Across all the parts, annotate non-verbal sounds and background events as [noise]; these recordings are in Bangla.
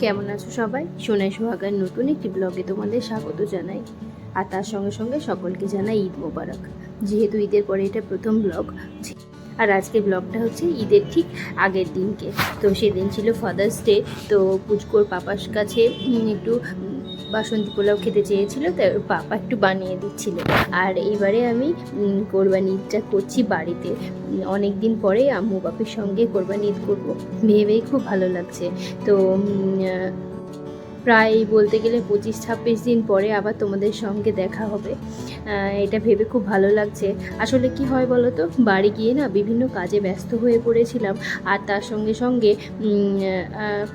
কেমন আছো সবাই? সোনাই সোহাগার নতুন একটি ব্লগে তোমাদের স্বাগত জানাই। আর তার সঙ্গে সঙ্গে সকলকে জানাই ঈদ মোবারক। যেহেতু ঈদের পরে এটা প্রথম ব্লগ আর আজকে ব্লগটা হচ্ছে ঈদের ঠিক আগের দিনকে। তো সেদিন ছিল ফাদার্স ডে তো পুচকোর পাপার কাছে একটু বাসন্তী পোলাও খেতে চেয়েছিল তাই ওর পাপা একটু বানিয়ে দিচ্ছিল। আর এইবারে আমি কোরবানি ঈদটা করছি বাড়িতে। অনেক দিন পরে আম্মু বাপের সঙ্গে কোরবানি ঈদ করব। ভেবেই খুব ভালো লাগছে। তো প্রায় বলতে গেলে পঁচিশ ছাব্বিশ দিন পরে আবার তোমাদের সঙ্গে দেখা হবে। এটা ভেবে খুব ভালো লাগছে। আসলে কি হয় বলো তো বাড়ি গিয়ে না বিভিন্ন কাজে ব্যস্ত হয়ে পড়েছিলাম আর তার সঙ্গে সঙ্গে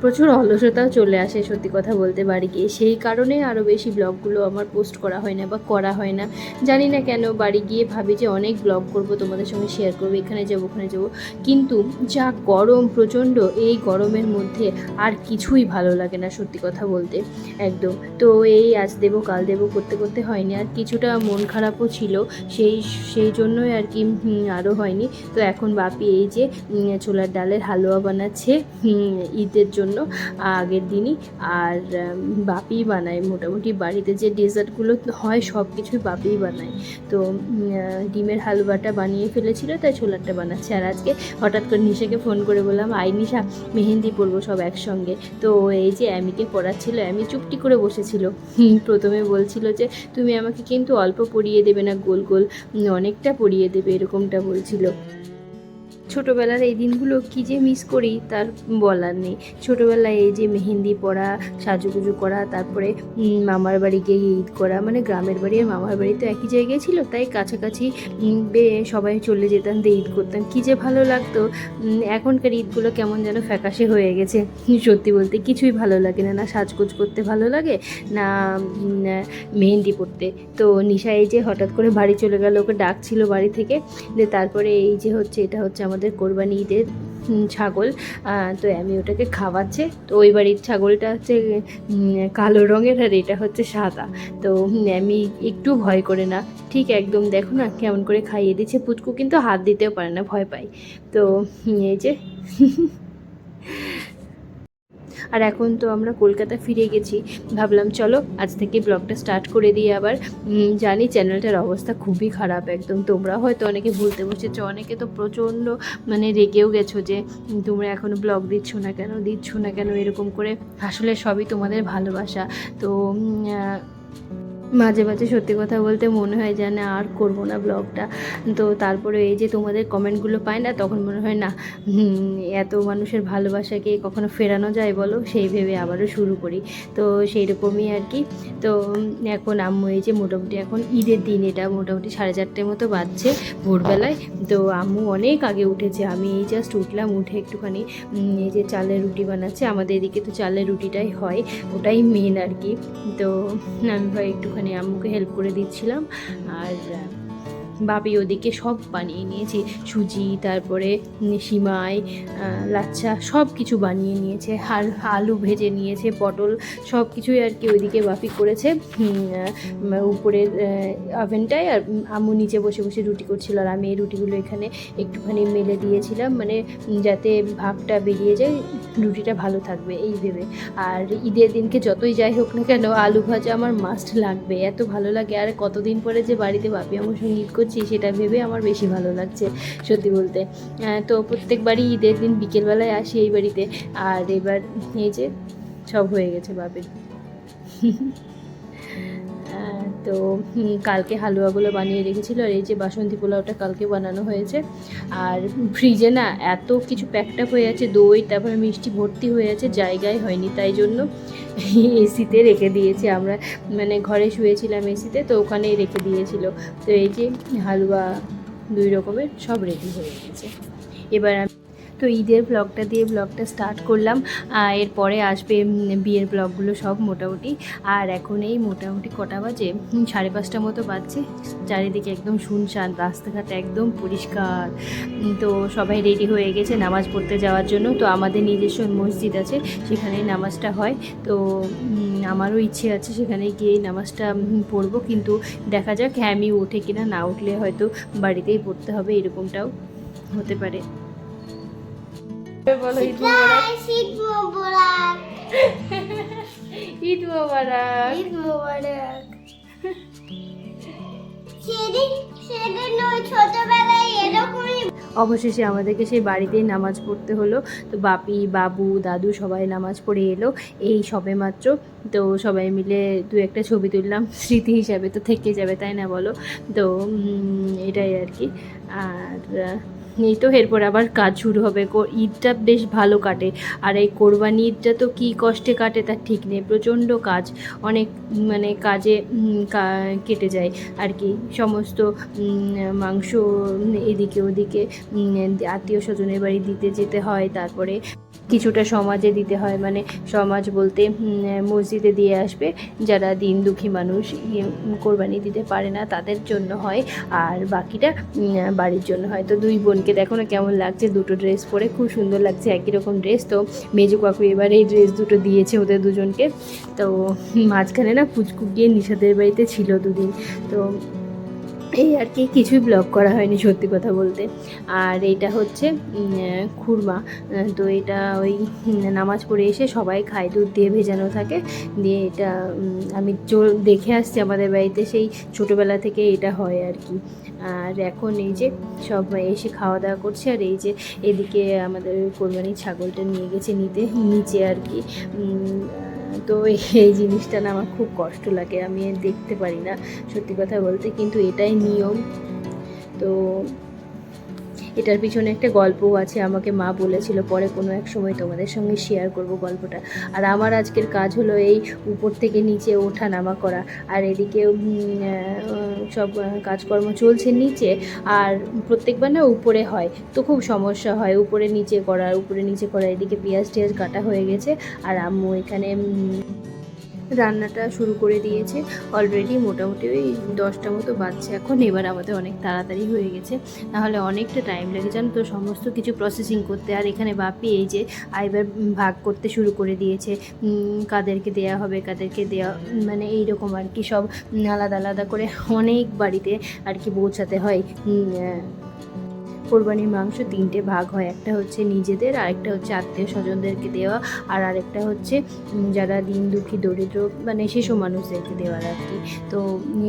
প্রচুর অলসতাও চলে আসে সত্যি কথা বলতে বাড়ি গিয়ে। সেই কারণে আরও বেশি ব্লগগুলো আমার পোস্ট করা হয় না বা করা হয় না। জানি না কেন বাড়ি গিয়ে ভাবি যে অনেক ব্লগ করব, তোমাদের সঙ্গে শেয়ার করব, এখানে যাব, ওখানে যাব। কিন্তু যা গরম প্রচণ্ড, এই গরমের মধ্যে আর কিছুই ভালো লাগে না সত্যি কথা বলতে। একদম। তো এই আজ দেবো, কাল দেবো করতে করতে হয়নি। আর কিছুটা মন খারাপও ছিল, সেই সেই জন্যই আর কি আরও হয়নি। তো এখন বাপি এই যে ছোলার ডালের হালুয়া বানাচ্ছে ঈদের জন্য, আগের দিনই। আর বাপিই বানায় মোটামুটি বাড়িতে যে ডেজার্টগুলো হয় সব কিছুই বাপিই বানায়। তো ডিমের হালুয়াটা বানিয়ে ফেলেছিল, তাই ছোলারটা বানাচ্ছে। আর আজকে হঠাৎ করে নিশাকে ফোন করে বললাম আই নিশা, মেহেন্দি পরবো সব একসঙ্গে। তো এই যে অ্যামিকে পড়াচ্ছিল অ্যামি চুপটি করে বসেছিল। প্রথমে বলছিল যে, তুমি আমাকে কিন্তু অল্প পরিয়ে দেবে না, গোল গোল অনেকটা পরিয়ে দেবে, এরকমটা বলছিল। ছোটোবেলার এই দিনগুলো কী যে মিস করি, তার বলার নেই। ছোটোবেলায় এই যে মেহেন্দি পরা, সাজুগুজু করা, তারপরে মামার বাড়ি গিয়ে ঈদ করা মানে গ্রামের বাড়ি আর মামার বাড়ি তো একই জায়গায় ছিল, তাই কাছাকাছি বে- সবাই চলে যেতাম, দিয়ে ঈদ করতাম। কী যে ভালো লাগতো এখনকার ঈদগুলো কেমন যেন ফ্যাকাশে হয়ে গেছে। সত্যি বলতে কিছুই ভালো লাগে না না সাজগোজ করতে ভালো লাগে, না মেহেন্দি পড়তে তো নিশা এই যে হঠাৎ করে বাড়ি চলে গেল, ওকে ডাকছিল বাড়ি থেকে যে তারপরে এই যে হচ্ছে, এটা হচ্ছে আমাদের কোরবানি ঈদের ছাগল। তো আমি ওটাকে খাওয়াচ্ছে। তো ওই বাড়ির ছাগলটা হচ্ছে কালো রঙের আর এটা হচ্ছে সাদা। তো আমি একটু ভয় করে না। ঠিক একদম দেখো না কেমন করে খাইয়ে দিচ্ছে। পুচকু কিন্তু হাত দিতেও পারে না, ভয় পাই তো এই যে [laughs] আর এখন তো আমরা কলকাতা ফিরে গেছি। ভাবলাম, চলো আজ থেকে ব্লগটা স্টার্ট করে দিই আবার। জানি চ্যানেলটার অবস্থা খুবই খারাপ একদম। তোমরা হয়তো অনেকে ভুলতে বসেছো অনেকে তো প্রচণ্ড মানে রেগেও গেছো যে তোমরা এখনও ব্লগ দিচ্ছ না কেন, দিচ্ছ না কেন? এরকম করে। আসলে সবই তোমাদের ভালোবাসা। তো মাঝে মাঝে সত্যি কথা বলতে মনে হয় যে না, আর করব না ব্লগটা। তো তারপরে এই যে তোমাদের কমেন্টগুলো পাই না, তখন মনে হয় না এত মানুষের ভালোবাসাকে কখনো ফেরানো যায় বলো? সেই ভেবে আবারও শুরু করি। তো সেই রকমই আর কি। তো এখন আম্মু এই যে মোটামুটি এখন ঈদের দিন, এটা মোটামুটি সাড়ে চারটের মতো বাজছে ভোরবেলায়। তো আম্মু অনেক আগে উঠেছে, আমি এই জাস্ট উঠলাম, উঠে একটুখানি এই যে চালের রুটি বানাচ্ছে। আমাদের এদিকে তো চালের রুটিটাই হয়, ওটাই মেন আর কি। তো আমি ভাই একটুখানি আম্মুকে হেল্প করে দিচ্ছিলাম। আর বাপি ওদিকে সব বানিয়ে নিয়েছি। সুজি, তারপরে সিমাই লাচ্ছা সব কিছু বানিয়ে নিয়েছে। আর আলু ভেজে নিয়েছে, পটল সব কিছুই আর কি ওইদিকে বাপি করেছে। উপরের ওভেনটায় আর আম্মু নিচে বসে বসে রুটি করছিল আর আমি এই রুটিগুলো এখানে একটুখানি মেলে দিয়েছিলাম মানে যাতে ভাগটা বেরিয়ে যায়, রুটিটা ভালো থাকবে এই ভেবে। আর ঈদের দিনকে যতই যাই হোক না কেন, আলু ভাজা আমার মাস্ট লাগবে। এত ভালো লাগে আর কতদিন পরে যে বাড়িতে বাপি আমার সঙ্গে ঈদ করছি সেটা ভেবে আমার বেশি ভালো লাগছে সত্যি বলতে। তো প্রত্যেকবারই ঈদের দিন বিকেলবেলায় আসি এই বাড়িতে। আর এবার এই যে সব হয়ে গেছে বাপের। [laughs] তো কালকে হালুয়াগুলো বানিয়ে রেখেছিল আর এই যে বাসন্তী পোলাওটা কালকে বানানো হয়েছে। আর ফ্রিজে না এত কিছু প্যাকড আপ হয়ে আছে, দই, তারপরে মিষ্টি ভর্তি হয়ে আছে, জায়গায় হয়নি। তাই জন্য এসিতে রেখে দিয়েছে আমরা। মানে ঘরে শুয়েছিলাম এসিতে, তো ওখানেই রেখে দিয়েছিল। তো এই যে হালুয়া দুই রকমের সব রেডি হয়ে গেছে। এবার আমি তো ঈদের ব্লগটা দিয়ে ব্লগটা স্টার্ট করলাম। এরপরে আসবে বিয়ের ব্লগগুলো সব মোটামুটি। আর এখন এই মোটামুটি কটা বাজে? সাড়ে পাঁচটা মতো বাজছে। চারিদিকে একদম শুনশান, রাস্তাঘাট একদম পরিষ্কার। তো সবাই রেডি হয়ে গেছে নামাজ পড়তে যাওয়ার জন্য। তো আমাদের নিজস্ব মসজিদ আছে, সেখানেই নামাজটা হয়। তো আমারও ইচ্ছে আছে সেখানে গিয়ে নামাজটা পড়ব। কিন্তু দেখা যাক হ্যাঁ আমি উঠে কিনা না উঠলে হয়তো বাড়িতেই পড়তে হবে, এরকমটাও হতে পারে। বলো ঈদ মোবারক। ঈদ মোবারক। ঈদ মোবারক। সেদিন সেদিন ওই ছোটবেলায় এরকমই অবশেষে আমাদেরকে সেই বাড়িতেই নামাজ পড়তে হলো। তো বাপি বাবু দাদু সবাই নামাজ পড়ে এলো। এই সবে মাত্র। তো সবাই মিলে দু একটা ছবি তুললাম স্মৃতি হিসাবে তো থেকে যাবে তাই না বলো? তো এটাই আর কি। আর এই তো এরপর আবার কাজ শুরু হবে। ঈদটা বেশ ভালো কাটে। আর এই কোরবানি ঈদটা তো কী কষ্টে কাটে তার ঠিক নেই। প্রচণ্ড কাজ। অনেক মানে কাজে কেটে যায় আর কি। সমস্ত মাংস এদিকে ওদিকে আত্মীয় স্বজনের বাড়ি দিতে যেতে হয়। তারপরে কিছুটা সমাজে দিতে হয় মানে সমাজ বলতে মসজিদে দিয়ে আসবে যারা দিন দুঃখী মানুষ ইয়ে, কোরবানি দিতে পারে না তাদের জন্য হয় আর বাকিটা বাড়ির জন্য হয়। তো দুই বোনকে দেখো না কেমন লাগছে দুটো ড্রেস পরে খুব সুন্দর লাগছে একই রকম ড্রেস। তো মেজু কাকু এবার এই ড্রেস দুটো দিয়েছে ওদের দুজনকে। তো মাঝখানে না পুচকু গিয়ে নিশাদের বাড়িতে ছিল দুদিন। তো এই আর কি, কিছুই ব্লগ করা হয়নি সত্যি কথা বলতে। আর এটা হচ্ছে খুরমা। তো এটা ওই নামাজ পড়ে এসে সবাই খায়, দুধ দিয়ে ভেজানো থাকে। দিয়ে এটা আমি দেখে আসছি আমাদের বাড়িতে সেই ছোটোবেলা থেকে এটা হয় আর কি। আর এখন এই যে সব এসে খাওয়া দাওয়া করছে, আর এই যে এদিকে আমাদের কোরবানির ছাগলটা নিয়ে গেছে নিতে, নিচে আর কি। তো এই জিনিসটা না আমার খুব কষ্ট লাগে, আমি দেখতে পারি না। সত্যি কথা বলতে কিন্তু এটাই নিয়ম। তো এটার পিছনে একটা গল্পও আছে, আমাকে মা বলেছিল, পরে কোনো এক সময় তোমাদের সঙ্গে শেয়ার করব গল্পটা। আর আমার আজকের কাজ হলো এই উপর থেকে নিচে ওঠা নামা করা। আর এদিকে সব কাজকর্ম চলছে নিচে, আর প্রত্যেকবার না উপরে হয়, তো খুব সমস্যা হয়। উপরে নিচে করা, উপরে নিচে করা, এদিকে পেঁয়াজ টিয়াজ কাটা হয়ে গেছে। আর আম্মু এখানে রান্নাটা শুরু করে দিয়েছে। অলরেডি মোটামুটি ওই দশটা মতো বাজছে এখন। এবার আমাদের অনেক তাড়াতাড়ি হয়ে গেছে। নাহলে অনেকটা টাইম লেগে যান তো সমস্ত কিছু প্রসেসিং করতে। আর এখানে বাপি এই যে আইবার ভাগ করতে শুরু করে দিয়েছে। কাদেরকে দেয়া হবে, কাদেরকে দেওয়া মানে এই রকম আর কি। সব আলাদা আলাদা করে অনেক বাড়িতে আর কি পৌঁছাতে হয়। কোরবানির মাংস তিনটে ভাগ হয়। একটা হচ্ছে নিজেদের, আরেকটা হচ্ছে আত্মীয় স্বজনদেরকে দেওয়া, আর আরেকটা হচ্ছে যারা দিন দুঃখী, দরিদ্র মানে শিশু মানুষদেরকে দেওয়ার আর কি। তো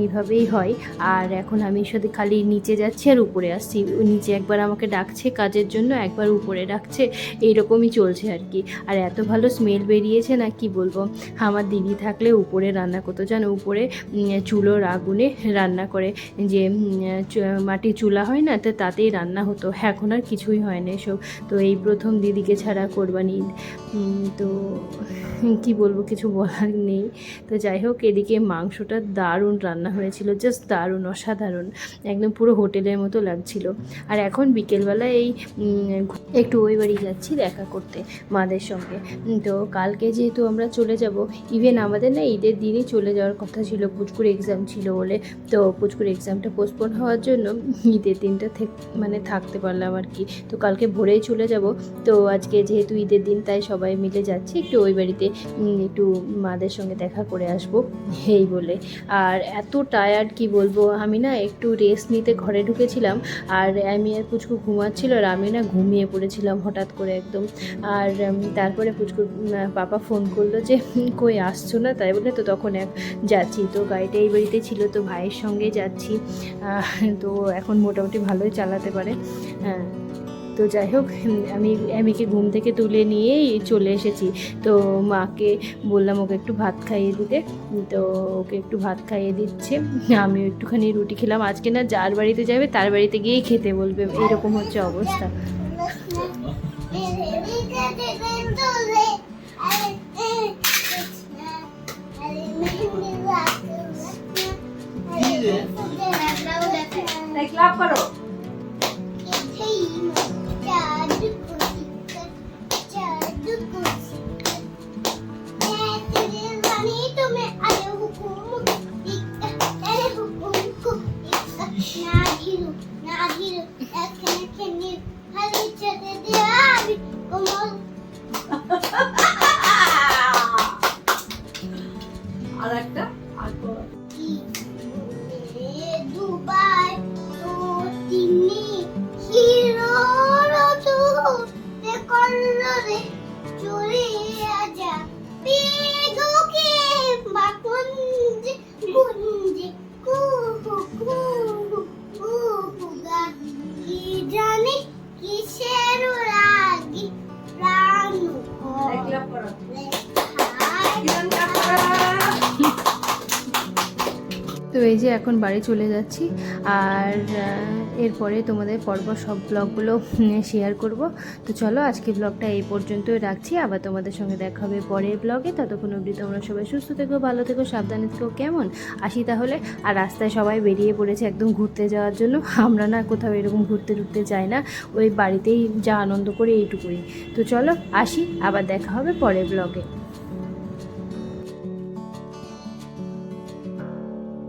এইভাবেই হয়। আর এখন আমি শুধু খালি নিচে যাচ্ছি আর উপরে আসছি। নিচে একবার আমাকে ডাকছে কাজের জন্য, একবার উপরে ডাকছে। এইরকমই চলছে আর কি। আর এত ভালো স্মেল বেরিয়েছে না, কি বলব? আমার দিদি থাকলে উপরে রান্না করতো, জানো? উপরে চুলোর আগুনে রান্না করে। যে মাটির চুলা হয় না, তো তাতেই রান্না হতো। এখন আর কিছুই হয় না এসব। তো এই প্রথম দিদিকে ছাড়া কোরবানি। তো কি বলব, কিছু বলার নেই। তো যাই হোক, এদিকে মাংসটা দারুণ রান্না হয়েছিল জাস্ট দারুণ, অসাধারণ। একদম পুরো হোটেলের মতো লাগছিল। আর এখন বিকেলবেলা এই একটু ওই বাড়ি যাচ্ছি দেখা করতে মাদের সঙ্গে। তো কালকে যেহেতু আমরা চলে যাব ইভেন আমাদের না ঈদের দিনই চলে যাওয়ার কথা ছিল, পুচকুর এক্সাম ছিল বলে। তো পুচকুর এক্সামটা পোস্টপোন হওয়ার জন্য ঈদের দিনটা থেক- মানে থাকতে পারলাম আর কি। তো কালকে ভোরেই চলে যাব। তো আজকে যেহেতু ঈদের দিন তাই সবাই মিলে যাচ্ছি। একটু ওই বাড়িতে একটু মাদের সঙ্গে দেখা করে আসব। এই বলে। আর এত টায়ার্ড কি বলব? আমি না একটু রেস্ট নিতে ঘরে ঢুকেছিলাম। আর আমি আর পুচকু ঘুমাচ্ছিল আর আমি না ঘুমিয়ে পড়েছিলাম হঠাৎ করে একদম। আর তারপরে উম, পাপা ফোন করল যে কই আসছো না? তাই বলে তো তখন এক যাচ্ছি। তো গাড়িটা এই বাড়িতে ছিল তো ভাইয়ের সঙ্গে যাচ্ছি। তো এখন মোটামুটি ভালোই চালাতে পারে। হ্যাঁ। তো যাই হোক আমি আমিকে ঘুম থেকে তুলে নিয়েই চলে এসেছি। তো মাকে বললাম ওকে একটু ভাত খাইয়ে দিতে। তো ওকে একটু ভাত খাইয়ে দিচ্ছে। আমি একটুখানি রুটি খেলাম। আজকে না যার বাড়িতে যাবে তার বাড়িতে গিয়েই খেতে বলবে। এরকম হচ্ছে অবস্থা। ক্লাব করো। আর একটা আর কর। এই যে এখন বাড়ি চলে যাচ্ছি আর এরপরে তোমাদের পরপর সব ব্লগগুলো শেয়ার করব। তো চলো আজকে ব্লগটা এই পর্যন্তই রাখছি। আবার তোমাদের সঙ্গে দেখা হবে পরের ব্লগে ততক্ষণ অবধি তোমরা সবাই সুস্থ থেকো, ভালো থেকো, সাবধানে থেকো। কেমন? আসি তাহলে। আর রাস্তায় সবাই বেরিয়ে পড়েছে একদম ঘুরতে যাওয়ার জন্য। আমরা না কোথাও এরকম ঘুরতে টুরতে যাই না। ওই বাড়িতেই যা আনন্দ করি এইটুকুই। তো চলো আসি, আবার দেখা হবে পরের ব্লগে